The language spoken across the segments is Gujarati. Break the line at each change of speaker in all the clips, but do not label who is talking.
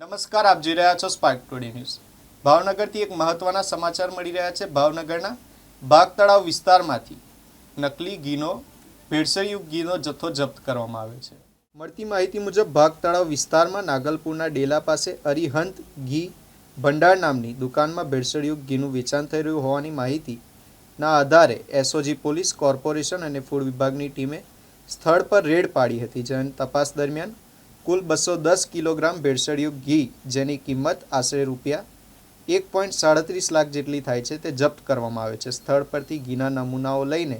નમસ્કાર, આપ જોઈ રહ્યા છો સ્પાર્ક ટુડે ન્યૂઝ ભાવનગરથી એક મહત્વના સમાચાર મળી રહ્યા છે. ભાવનગરના બાગ તળાવ વિસ્તારમાંથી નકલી ઘીનો ભેળસેળયુક્ત ઘીનો જથ્થો જપ્ત કરવામાં આવ્યો છે. મળતી માહિતી મુજબ બાગ તળાવ વિસ્તારમાં નાગલપુરના ડેલા પાસે અરિહંત ઘી ભંડાર નામની દુકાનમાં ભેળસેળયુક્ત ઘીનું વેચાણ થઈ રહ્યું હોવાની માહિતીના આધારે એસઓજી પોલીસ કોર્પોરેશન અને ફૂડ વિભાગની ટીમે સ્થળ પર રેડ પાડી હતી. જેની તપાસ દરમિયાન કુલ બસો દસ કિલોગ્રામ ભેળસેળિયું ઘી, જેની કિંમત આશરે રૂપિયા એક પોઈન્ટ સાડત્રીસ લાખ જેટલી થાય છે, તે જપ્ત કરવામાં આવે છે. સ્થળ પરથી ઘીના નમૂનાઓ લઈને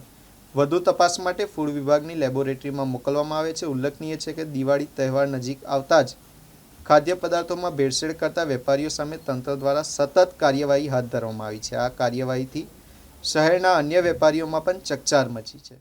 વધુ તપાસ માટે ફૂડ વિભાગની લેબોરેટરીમાં મોકલવામાં આવે છે. ઉલ્લેખનીય છે કે દિવાળી તહેવાર નજીક આવતા જ ખાદ્ય પદાર્થોમાં ભેળસેળ કરતા વેપારીઓ સામે તંત્ર દ્વારા સતત કાર્યવાહી હાથ ધરવામાં આવી છે. આ કાર્યવાહીથી શહેરના અન્ય વેપારીઓમાં પણ ચકચાર મચી છે.